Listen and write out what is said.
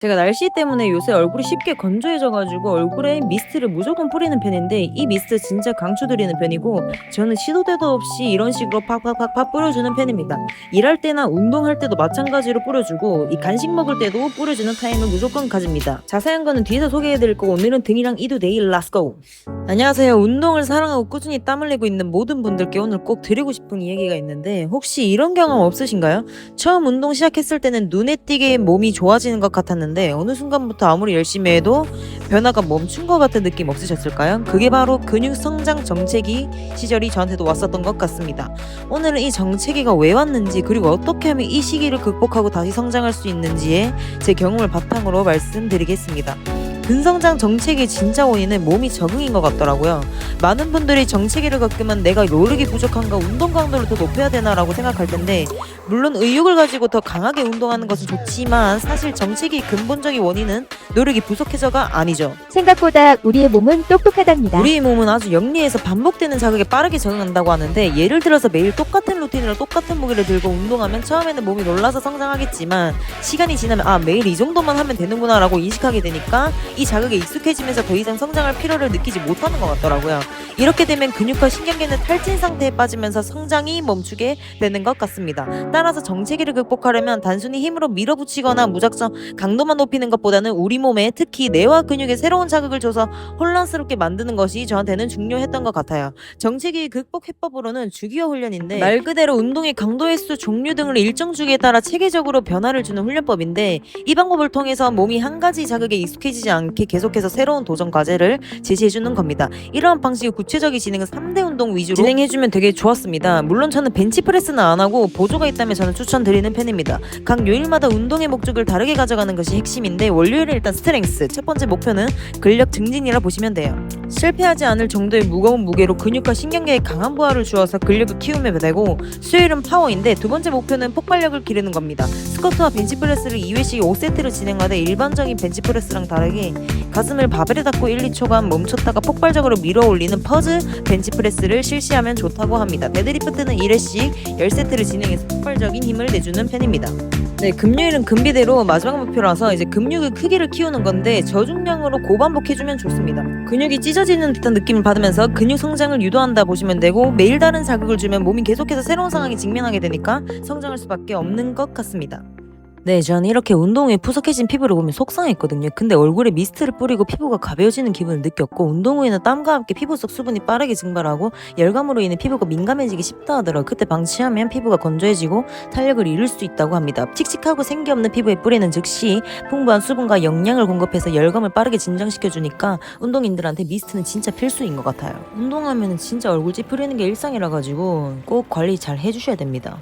제가 날씨 때문에 요새 얼굴이 쉽게 건조해져가지고 얼굴에 미스트를 무조건 뿌리는 편인데 이 미스트 진짜 강추드리는 편이고 저는 시도 때도 없이 이런 식으로 팍팍팍팍 뿌려주는 편입니다. 일할 때나 운동할 때도 마찬가지로 뿌려주고 이 간식 먹을 때도 뿌려주는 타임을 무조건 가집니다. 자세한 거는 뒤에서 소개해드릴 거고 오늘은 등이랑 이두 데일 렛츠고! 안녕하세요. 운동을 사랑하고 꾸준히 땀 흘리고 있는 모든 분들께 오늘 꼭 드리고 싶은 이야기가 있는데 혹시 이런 경험 없으신가요? 처음 운동 시작했을 때는 눈에 띄게 몸이 좋아지는 것 같았는데 어느 순간부터 아무리 열심히 해도 변화가 멈춘 것 같은 느낌 없으셨을까요? 그게 바로 근육 성장 정체기 시절이 저한테도 왔었던 것 같습니다. 오늘은 이 정체기가 왜 왔는지 그리고 어떻게 하면 이 시기를 극복하고 다시 성장할 수 있는지에 제 경험을 바탕으로 말씀드리겠습니다. 근성장 정체기 진짜 원인은 몸이 적응인 것 같더라고요. 많은 분들이 정체기를 겪으면 내가 노력이 부족한가 운동 강도를 더 높여야 되나라고 생각할 텐데 물론 의욕을 가지고 더 강하게 운동하는 것은 좋지만 사실 정체기의 근본적인 원인은 노력이 부족해서가 아니죠. 생각보다 우리의 몸은 똑똑하답니다. 우리의 몸은 아주 영리해서 반복되는 자극에 빠르게 적응한다고 하는데 예를 들어서 매일 똑같은 루틴으로 똑같은 무게를 들고 운동하면 처음에는 몸이 놀라서 성장하겠지만 시간이 지나면 아 매일 이 정도만 하면 되는구나라고 인식하게 되니까 이 자극에 익숙해지면서 더 이상 성장할 필요를 느끼지 못하는 것 같더라고요. 이렇게 되면 근육과 신경계는 탈진 상태에 빠지면서 성장이 멈추게 되는 것 같습니다. 따라서 정체기를 극복하려면 단순히 힘으로 밀어붙이거나 무작정 강도만 높이는 것보다는 우리 몸에 특히 뇌와 근육에 새로운 자극을 줘서 혼란스럽게 만드는 것이 저한테는 중요했던 것 같아요. 정체기 극복 해법으로는 주기어 훈련인데 말 그대로 운동의 강도 횟수, 종류 등을 일정 주기에 따라 체계적으로 변화를 주는 훈련법인데 이 방법을 통해서 몸이 한 가지 자극에 익숙해지지 않게 계속해서 새로운 도전 과제를 제시해 주는 겁니다. 이러한 방식의 구체적인 진행은 3대 운동 위주로 진행해주면 되게 좋았습니다. 물론 저는 벤치프레스는 안 하고 보조가 있다면 저는 추천드리는 편입니다. 각 요일마다 운동의 목적을 다르게 가져가는 것이 핵심인데 월요일은 일단 스트렝스 첫 번째 목표는 근력 증진이라 보시면 돼요. 실패하지 않을 정도의 무거운 무게로 근육과 신경계에 강한 부하를 주어서 근력을 키우면 되고 수요일은 파워인데 두 번째 목표는 폭발력을 기르는 겁니다. 스쿼트와 벤치프레스를 2회씩 5세트로 진행하되 일반적인 벤치프레스랑 다르게 가슴을 바벨에 닿고 1, 2초간 멈췄다가 폭발적으로 밀어 올리는 퍼즈 벤치프레스를 실시하면 좋다고 합니다. 데드리프트는 1회씩 10세트를 진행해서 폭발적인 힘을 내주는 편입니다. 네, 금요일은 금비대로 마지막 목표라서 이제 근육의 크기를 키우는 건데 저중량으로 고반복해주면 좋습니다. 근육이 찢어지는 듯한 느낌을 받으면서 근육 성장을 유도한다 보시면 되고 매일 다른 자극을 주면 몸이 계속해서 새로운 상황에 직면하게 되니까 성장할 수밖에 없는 것 같습니다. 네, 저는 이렇게 운동에 푸석해진 피부를 보면 속상했거든요. 근데 얼굴에 미스트를 뿌리고 피부가 가벼워지는 기분을 느꼈고 운동 후에는 땀과 함께 피부 속 수분이 빠르게 증발하고 열감으로 인해 피부가 민감해지기 쉽다 하더라고요. 그때 방치하면 피부가 건조해지고 탄력을 잃을 수 있다고 합니다. 칙칙하고 생기 없는 피부에 뿌리는 즉시 풍부한 수분과 영양을 공급해서 열감을 빠르게 진정시켜 주니까 운동인들한테 미스트는 진짜 필수인 것 같아요. 운동하면 진짜 얼굴 찌푸리는 게 일상이라 가지고 꼭 관리 잘 해주셔야 됩니다.